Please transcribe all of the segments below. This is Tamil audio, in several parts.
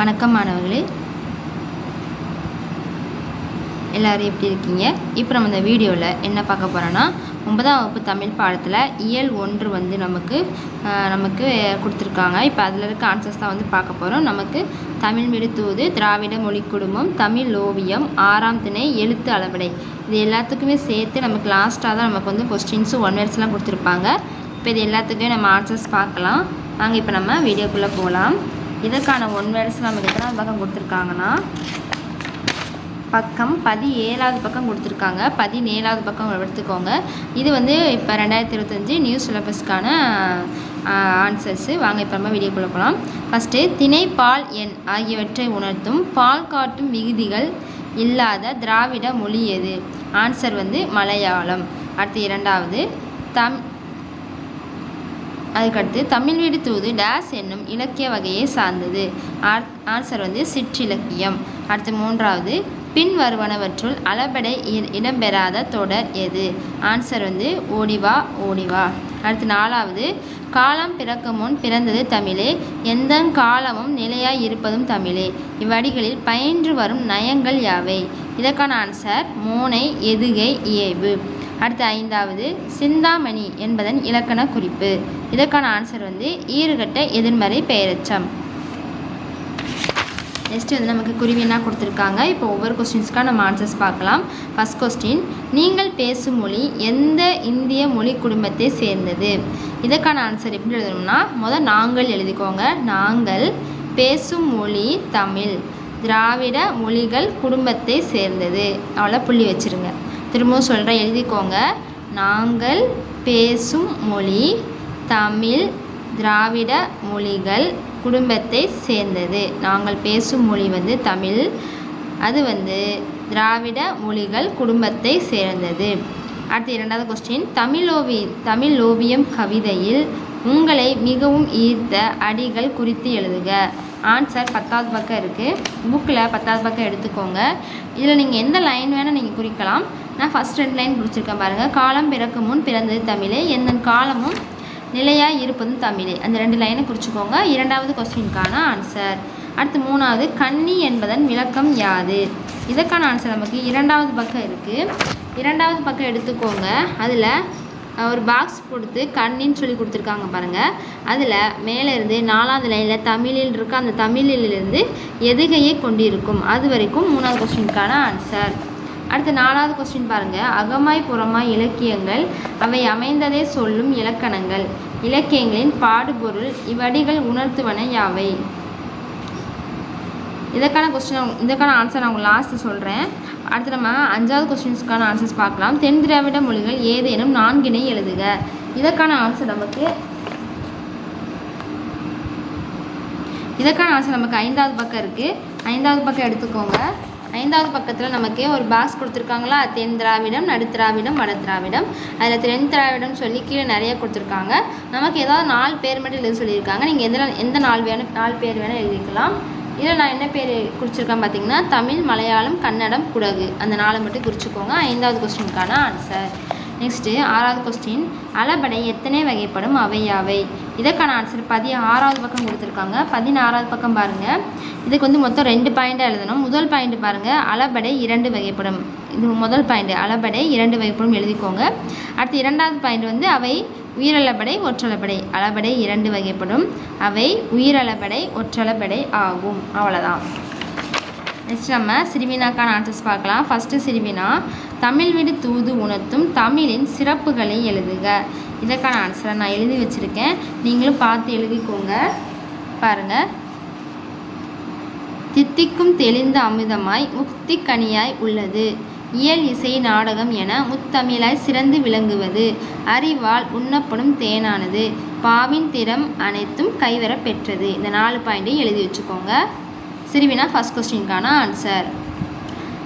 வணக்கம் மாணவர்களே. எல்லோரும் எப்படி இருக்கீங்க? இப்போ நம்ம இந்த வீடியோவில் என்ன பார்க்க போகிறோன்னா ஒன்பதாம் வகுப்பு தமிழ் பாடத்தில் இயல் ஒன்று வந்து நமக்கு நமக்கு கொடுத்துருக்காங்க. இப்போ அதில் இருக்க ஆன்சர்ஸ் தான் வந்து பார்க்க போகிறோம் நமக்கு தமிழ் மீடு தூது திராவிட மொழி குடும்பம் தமிழ் ஓவியம் ஆறாம் திணை எழுத்து அளவடை. இது எல்லாத்துக்குமே சேர்த்து நமக்கு லாஸ்ட்டாக தான் நமக்கு வந்து கொஸ்டின்ஸு ஒன் வேர்ட்ஸ்லாம் கொடுத்துருப்பாங்க. இப்போ இது எல்லாத்துக்குமே நம்ம ஆன்சர்ஸ் பார்க்கலாம். வாங்க இப்போ நம்ம வீடியோக்குள்ளே போகலாம். இதற்கான ஒன் வேர்ட்ஸ் நமக்கு எத்தனாவது பக்கம் கொடுத்துருக்காங்கன்னா பக்கம் பதினேழாவது பக்கம் கொடுத்துருக்காங்க. பதினேழாவது பக்கம் எடுத்துக்கோங்க. இது வந்து இப்போ ரெண்டாயிரத்தி இருபத்தஞ்சி நியூ சிலபஸ்க்கான ஆன்சர்ஸு வாங்க இப்போ நம்ம வீடியோ போகலாம் ஃபஸ்ட்டு திணை பால் எண் ஆகியவற்றை உணர்த்தும் பால் காட்டும் விகுதிகள் இல்லாத திராவிட மொழி எது? ஆன்சர் வந்து மலையாளம். அடுத்து இரண்டாவது தம் அதுக்கடுத்து தமிழ் வீடு தூது டேஸ் என்னும் இலக்கிய வகையை சார்ந்தது. ஆர்- ஆன்சர் வந்து சிற்றிலக்கியம். அடுத்து மூன்றாவது பின் வருவனவற்றுள் அளபடை இ- இடம்பெறாத தொடர் எது? ஆன்சர் வந்து ஓடிவா ஓடிவா. அடுத்து நாலாவது காலம் பிறக்கும் முன் பிறந்தது தமிழே எந்த காலமும் நிலையாய் இருப்பதும் தமிழே. இவ்வடிகளில் பயின்று வரும் நயங்கள் யாவை? இதற்கான ஆன்சர் மோனை எதுகை இயைபு அடுத்து ஐந்தாவது சிந்தாமணி என்பதன் இலக்கண குறிப்பு. இதற்கான ஆன்சர் வந்து ஈறுகட்ட எதிர்மறை பெயரெச்சம் நெக்ஸ்ட் வந்து நமக்கு குருவினா கொடுத்துருக்காங்க? இப்போ ஒவ்வொரு கொஸ்டின்ஸ்க்காக நம்ம ஆன்சர்ஸ் பார்க்கலாம். ஃபஸ்ட் கொஸ்டின் நீங்கள் பேசும் மொழி எந்த இந்திய மொழி குடும்பத்தை சேர்ந்தது? இதற்கான ஆன்சர் எப்படி எழுதணும்னா முதல் நாங்கள் எழுதிக்கோங்க. நாங்கள் பேசும் மொழி தமிழ். திராவிட மொழிகள் குடும்பத்தை சேர்ந்தது. அவ்வளோ புள்ளி வச்சிருங்க. திரும்பவும் சொல்கிறேன் எழுதிக்கோங்க. நாங்கள் பேசும் மொழி தமிழ் திராவிட மொழிகள் குடும்பத்தை சேர்ந்தது. நாங்கள் பேசும் மொழி வந்து தமிழ். அது வந்து திராவிட மொழிகள் குடும்பத்தை சேர்ந்தது. அடுத்து இரண்டாவது கொஸ்டின் தமிழோவி தமிழ் ஓவியம் கவிதையில் உங்களை மிகவும் ஈர்த்த அடிகள் குறித்து எழுதுக. ஆன்சர் பத்தாவது பக்கம் இருக்குது புக்கில் பத்தாவது பக்கம் எடுத்துக்கோங்க. இதில் நீங்கள் எந்த லைன் வேணால் நீங்கள் குறிக்கலாம். நான் ஃபஸ்ட் ரெண்டு லைன் பிடிச்சிருக்கேன் பாருங்கள் காலம் பிறக்கும் முன் பிறந்தது தமிழே. எந்தன் காலமும் நிலையாக இருப்பதும் தமிழே. அந்த ரெண்டு லைனை குறிச்சிக்கோங்க. இரண்டாவது கொஸ்டினுக்கான ஆன்சர் அடுத்து மூணாவது கன்னி என்பதன் விளக்கம் யாது? இதற்கான ஆன்சர் நமக்கு இரண்டாவது பக்கம் இருக்குது இரண்டாவது பக்கம் எடுத்துக்கோங்க. அதில் ஒரு பாக்ஸ் கொடுத்து கண்ணின்னு சொல்லி கொடுத்துருக்காங்க பாருங்கள் அதில் மேலே இருந்து நாலாவது லைனில் தமிழில் இருக்க அந்த தமிழிலிருந்து எதுகையை கொண்டிருக்கும்? அது வரைக்கும் மூணாவது கொஸ்டினுக்கான ஆன்சர் அடுத்து நாலாவது கொஸ்டின் பாருங்கள் அகமாய் புறமாய் இலக்கியங்கள் அவை அமைந்ததே சொல்லும் இலக்கணங்கள். இலக்கியங்களின் பாடுபொருள் இவ்வடிகள் உணர்த்துவன யாவை? இதற்கான கொஸ்டின் இதற்கான ஆன்சர் நான் உங்களுக்கு லாஸ்ட்டு சொல்கிறேன் அடுத்து நம்ம அஞ்சாவது கொஸ்டின்ஸ்க்கான ஆன்சர்ஸ் பார்க்கலாம். தென் திராவிட மொழிகள் ஏதேனும் நான்கினை எழுதுக. இதற்கான ஆன்சர் நமக்கு இதற்கான ஆன்சர் நமக்கு ஐந்தாவது பக்கம் இருக்குது ஐந்தாவது பக்கம் எடுத்துக்கோங்க. ஐந்தாவது பக்கத்தில் நமக்கு ஒரு பாக்ஸ் கொடுத்துருக்காங்களா? தென் திராவிடம் நடுத்திராவிடம் வட திராவிடம். அதில் தென் திராவிடம் சொல்லி கீழே நிறைய கொடுத்துருக்காங்க. நமக்கு ஏதாவது நாலு பேர் மட்டும் எழுத சொல்லியிருக்காங்க. நீங்கள் எந்த எந்த நாலு வேணும் நாலு பேர் வேணால் எழுதிக்கலாம். இதில் நான் என்ன பேர் குறிச்சிருக்கேன் பார்த்தீங்கன்னா தமிழ் மலையாளம் கன்னடம் குடகு. அந்த நாளை மட்டும் குறிச்சிக்கோங்க. ஐந்தாவது கொஸ்டினுக்கான ஆன்சர் நெக்ஸ்ட்டு ஆறாவது கொஸ்டின் அளபடை எத்தனை வகைப்படும்? அவை யாவை இதற்கான ஆன்சர் பதி ஆறாவது பக்கம் கொடுத்துருக்காங்க. பதினாறாவது பக்கம் பாருங்கள் இதுக்கு வந்து மொத்தம் ரெண்டு பாயிண்ட்டாக எழுதணும். முதல் பாயிண்ட் பாருங்கள் அளபடை இரண்டு வகைப்படும். இது முதல் பாயிண்ட் அளபடை இரண்டு வகைப்படும் எழுதிக்கோங்க. அடுத்து இரண்டாவது பாயிண்ட் வந்து அவை உயிரளபடை ஒற்றளபடை. அளபடை இரண்டு வகைப்படும். அவை உயிரளபடை ஒற்றளபடை ஆகும். அவ்வளோதான் நெக்ஸ்ட் நம்ம சிறுவினாக்கான ஆன்சர்ஸ் பார்க்கலாம். ஃபஸ்ட்டு சிறுவினா தமிழ் வீடு தூது உணர்த்தும் தமிழின் சிறப்புகளை எழுதுக. இதற்கான ஆன்சரை நான் எழுதி வச்சுருக்கேன். நீங்களும் பார்த்து எழுதிக்கோங்க. பாருங்கள் தித்திக்கும் தெளிந்த அமிர்தமாய் முக்தி கனியாய் உள்ளது. இயல் இசை நாடகம் என முத்தமிழாய் சிறந்து விளங்குவது. அறிவால் உண்ணப்படும் தேனானது. பாவின் திறம் அனைத்தும் கைவரப் பெற்றது. இந்த நாலு பாயிண்டையும் எழுதி வச்சுக்கோங்க. சிறுவினா ஃபஸ்ட் கொஸ்டினுக்கான ஆன்சர்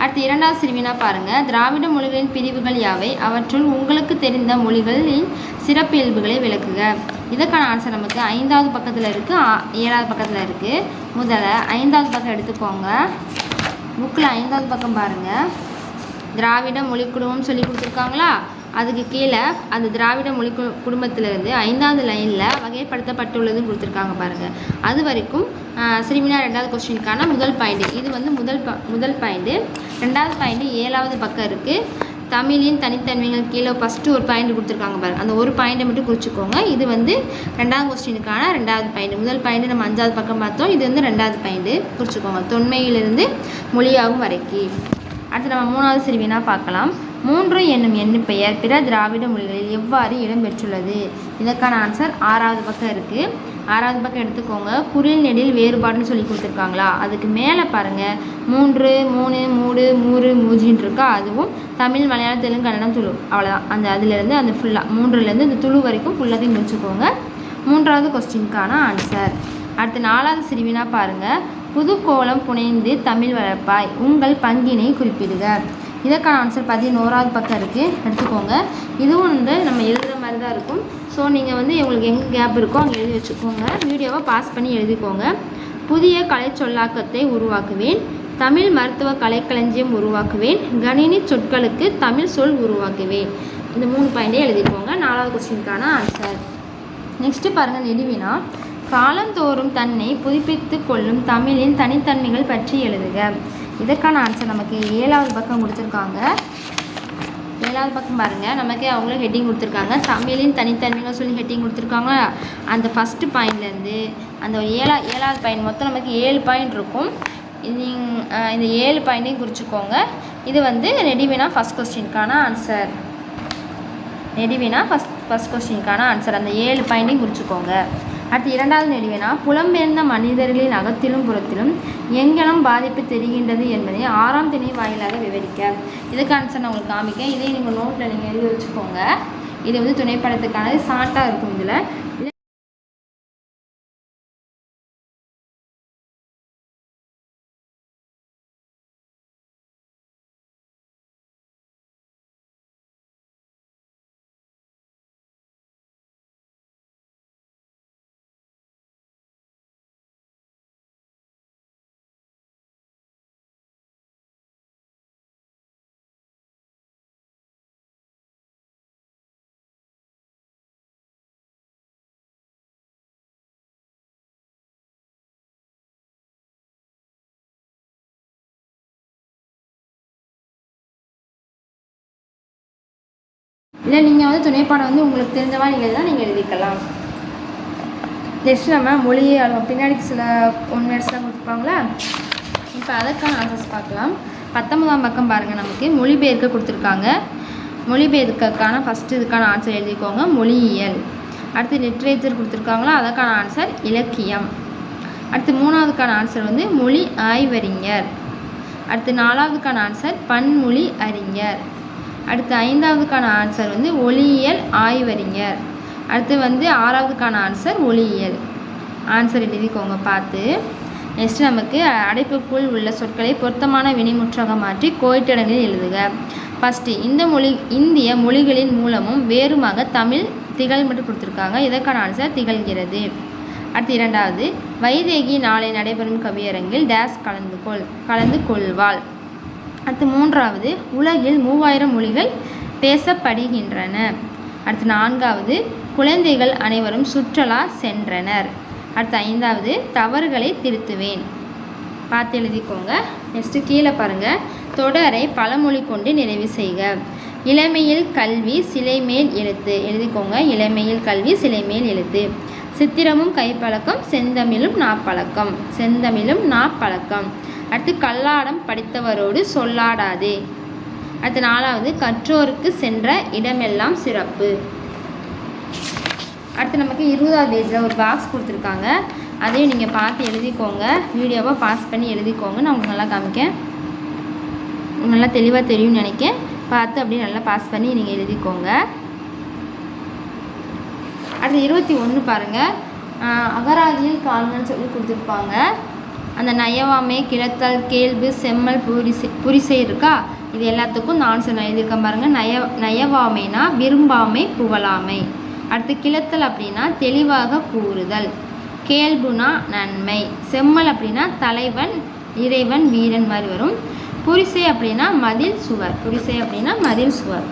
அடுத்து இரண்டாவது சிறுவினா பாருங்கள் திராவிட மொழிகளின் பிரிவுகள் யாவை? அவற்றுள் உங்களுக்கு தெரிந்த மொழிகளின் சிறப்பியல்புகளை விளக்குக. இதற்கான ஆன்சர் நமக்கு ஐந்தாவது பக்கத்தில் இருக்குது ஏழாவது பக்கத்தில் இருக்குது முதல்ல ஐந்தாவது பக்கம் எடுத்துக்கோங்க. புக்கில் ஐந்தாவது பக்கம் பாருங்கள் திராவிட மொழி குடும்பம் சொல்லி கொடுத்துருக்காங்களா? அதுக்கு கீழே அந்த திராவிட மொழி குடும்பத்திலிருந்து ஐந்தாவது லைனில் வகைப்படுத்தப்பட்டுள்ளதுன்னு கொடுத்துருக்காங்க பாருங்கள் அது வரைக்கும் சிறுமினா ரெண்டாவது கொஸ்டினுக்கான முதல் பாயிண்ட் இது வந்து முதல் ப முதல் பாயிண்ட்டு ரெண்டாவது பாயிண்ட்டு ஏழாவது பக்கம் இருக்குது தமிழின் தனித்தன்மைகள் கீழே ஃபஸ்ட்டு ஒரு பாயிண்ட் கொடுத்துருக்காங்க பாருங்க. அந்த ஒரு பாயிண்ட்டை மட்டும் குறிச்சிக்கோங்க. இது வந்து ரெண்டாவது கொஸ்டினுக்கான ரெண்டாவது பாயிண்ட் முதல் பாயிண்ட் நம்ம அஞ்சாவது பக்கம் பார்த்தோம். இது வந்து ரெண்டாவது பாயிண்ட்டு குறிச்சிக்கோங்க. தொன்மையிலிருந்து மொழியாகும் வரைக்கும் அடுத்து நம்ம மூணாவது சிறுவினா பார்க்கலாம். மூன்று என்னும் எண்ணு பெயர் பிற திராவிட மொழிகளில் எவ்வாறு இடம்பெற்றுள்ளது இதற்கான ஆன்சர் ஆறாவது பக்கம் இருக்குது ஆறாவது பக்கம் எடுத்துக்கோங்க. குரில் நெடில் வேறுபாடுன்னு சொல்லி கொடுத்துருக்காங்களா? அதுக்கு மேலே பாருங்கள் மூன்று மூணு மூடு மூறு மூஜின்னு இருக்கா? அதுவும் தமிழ் மலையாளம் தெலுங்கு கன்னடம் துளு அவ்வளோதான் அந்த அதுலேருந்து அந்த ஃபுல்லாக மூன்றுலேருந்து இந்த துளு வரைக்கும் ஃபுல்லாத்தையும் முடிச்சுக்கோங்க. மூன்றாவது கொஸ்டினுக்கான ஆன்சர் அடுத்து நாலாவது சிறுவினா பாருங்கள் புதுக்கோலம் புனைந்து தமிழ் வளர்ப்பாய். உங்கள் பங்கினை குறிப்பிடுக. இதற்கான ஆன்சர் பதினோராவது பக்கம் இருக்குது எடுத்துக்கோங்க. இதுவும் வந்து நம்ம எழுதுகிற மாதிரி தான் இருக்கும். ஸோ நீங்கள் வந்து உங்களுக்கு எங்கே கேப் இருக்கோ அங்கே எழுதி வச்சுக்கோங்க. வீடியோவை பாஸ் பண்ணி எழுதிக்கோங்க. புதிய கலை சொல்லாக்கத்தை உருவாக்குவேன். தமிழ் மருத்துவ கலைக்களஞ்சியம் உருவாக்குவேன். கணினி சொற்களுக்கு தமிழ் சொல் உருவாக்குவேன். இந்த மூணு பாயிண்டே எழுதிக்கோங்க. நாலாவது கொஸ்டினுக்கான ஆன்சர் நெக்ஸ்ட்டு பாருங்கள் நெடுவினா. காலந்தோறும் தன்னை புதுப்பித்து கொள்ளும் தமிழின் தனித்தன்மைகள் பற்றி எழுதுக. இதற்கான ஆன்சர் நமக்கு ஏழாவது பக்கம் கொடுத்துருக்காங்க. ஏழாவது பக்கம் பாருங்கள் நமக்கு அவங்களும் ஹெட்டிங் கொடுத்துருக்காங்க. தமிழின் தனித்தன்மைகள் சொல்லி ஹெட்டிங் கொடுத்துருக்காங்க. அந்த ஃபஸ்ட்டு பாயிண்ட்லேருந்து அந்த ஏழா ஏழாவது பாயிண்ட் மொத்தம் நமக்கு ஏழு பாயிண்ட் இருக்கும். நீங்கள் இந்த ஏழு பாயிண்ட்டையும் குறிச்சிக்கோங்க. இது வந்து ரெடிவினா ஃபஸ்ட் கொஸ்டினுக்கான ஆன்சர் நெடுவினா ஃபஸ்ட் ஃபஸ்ட் கொஸ்டினுக்கான ஆன்சர் அந்த ஏழு பாயிண்ட்டையும் குறிச்சிக்கோங்க. அடுத்து இரண்டாவது நெடுவினா புலம்பெயர்ந்த மனிதர்களின் அகத்திலும் புறத்திலும் எங்கெல்லாம் பாதிப்பு தெரிகின்றது என்பதை ஆறாம் திணை வாயிலாக விவரிக்க. இதுக்கு ஆன்சர் நான் உங்களுக்கு காமிக்கேன் இதை நீங்கள் நோட்டில் நீங்கள் எழுதி வச்சுக்கோங்க. இது வந்து துணைப்படத்துக்கானது ஷார்ட்டாக இருக்கும் இதில். இல்லை நீங்கள் வந்து துணைப்பாடம் வந்து உங்களுக்கு தெரிஞ்ச மாதிரி நீங்கள் தான் நீங்கள் எழுதிக்கலாம். நெக்ஸ்ட் நம்ம மொழியே அளவு பின்னாடி சில ஒன் மினிட்ஸ்லாம் கொடுத்துருப்பாங்களா? இப்போ அதற்கான ஆன்சர்ஸ் பார்க்கலாம். பத்தொன்பதாம் பக்கம் பாருங்கள் நமக்கு. மொழிபெயர்க்க கொடுத்துருக்காங்க. மொழிபெயர்க்கக்கான ஃபஸ்ட்டு இதுக்கான ஆன்சர் எழுதிக்கோங்க. மொழியியல். அடுத்து லிட்ரேச்சர் கொடுத்துருக்காங்களா? அதற்கான ஆன்சர் இலக்கியம். அடுத்து மூணாவதுக்கான ஆன்சர் வந்து மொழி ஆய்வறிஞர். அடுத்து நாலாவதுக்கான ஆன்சர் பன்மொழி அறிஞர். அடுத்து ஐந்தாவதுக்கான ஆன்சர் வந்து ஒளியியல் ஆய்வறிஞர். அடுத்து வந்து ஆறாவதுக்கான ஆன்சர் ஒளியியல். ஆன்சர் எழுதிக்கோங்க பார்த்து. நெக்ஸ்ட் நமக்கு அடைப்புக்குள் உள்ள சொற்களை பொருத்தமான வினைமுற்றாக மாற்றி கோயிட்டடங்களில் எழுதுக. ஃபஸ்ட்டு இந்த மொழி இந்திய மொழிகளின் மூலமும் வேறுமாக தமிழ் திகழ் மட்டும் கொடுத்துருக்காங்க. இதற்கான ஆன்சர் திகழ்கிறது. அடுத்து இரண்டாவது வைதேகி நாளை நடைபெறும் கவியரங்கில் டேஸ் கலந்து கொள் கலந்து கொள்வாள். அடுத்து மூன்றாவது உலகில் மூவாயிரம் மொழிகள் பேசப்படுகின்றன. அடுத்து நான்காவது குழந்தைகள் அனைவரும் சுற்றுலா சென்றனர். அடுத்து ஐந்தாவது தவறுகளை திருத்துவேன். பார்த்து எழுதிக்கோங்க. நெக்ஸ்ட்டு கீழே பாருங்கள் தொடரை பழமொழி கொண்டு நிறைவு செய்க. இளமையில் கல்வி சிலைமேல் எழுத்து. எழுதிக்கோங்க. இளமையில் கல்வி சிலைமேல் எழுத்து. சித்திரமும் கைப்பழக்கம் செந்தமிழும் நாப்பழக்கம். செந்தமிழும் நாப்பழக்கம். அடுத்து கல்லாடம் படித்தவரோடு சொல்லாடாதே. அடுத்து நாலாவது கற்றோருக்கு சென்ற இடமெல்லாம் சிறப்பு. அடுத்து நமக்கு இருபதாவது பேஜில் ஒரு பாக்ஸ் கொடுத்துருக்காங்க. அதையும் நீங்கள் பார்த்து எழுதிக்கோங்க. வீடியோவாக பாஸ் பண்ணி எழுதிக்கோங்க நான் உங்களுக்கு நல்லா காமிக்கேன். நல்லா தெளிவாக தெரியும்னு நினைக்கேன். பார்த்து அப்படியே நல்லா பாஸ் பண்ணி நீங்கள் எழுதிக்கோங்க. அடுத்து இருபத்தி ஒன்று பாருங்கள் அகராதியில் கால்கள்னு சொல்லி கொடுத்துருப்பாங்க. அந்த நயவாமை கிழத்தல் கேள்வி செம்மல் புரிசை புரிசை இருக்கா? இது எல்லாத்துக்கும் நான் சொன்ன எழுதியிருக்க பாருங்கள் நய நயவாமைனா விரும்பாமை புகழாமை. அடுத்து கிளத்தல் அப்படின்னா தெளிவாக கூறுதல். கேள்புனா நன்மை. செம்மல் அப்படின்னா தலைவன் இறைவன் வீரன் மாதிரி வரும். புரிசை அப்படின்னா மதில் சுவர். புரிசை அப்படின்னா மதில் சுவர்.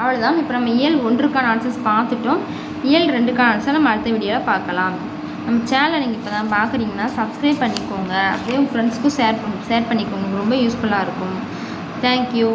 அவ்வளோதான் இப்போ நம்ம இயல் ஒன்றுக்கான ஆன்சர்ஸ் பார்த்துட்டோம். இயல் ரெண்டுக்கான ஆன்சர் நம்ம அடுத்த வீடியோவில் பார்க்கலாம். நம்ம சேனலை நீங்கள் இப்போ தான் பார்க்குறீங்கன்னா சப்ஸ்கிரைப் பண்ணிக்கோங்க. அப்படியே உங்கள் ஃப்ரெண்ட்ஸ்க்கும் ஷேர் பண்ணி ஷேர் பண்ணிக்கோங்க. ரொம்ப யூஸ்ஃபுல்லாக இருக்கும். தேங்க்யூ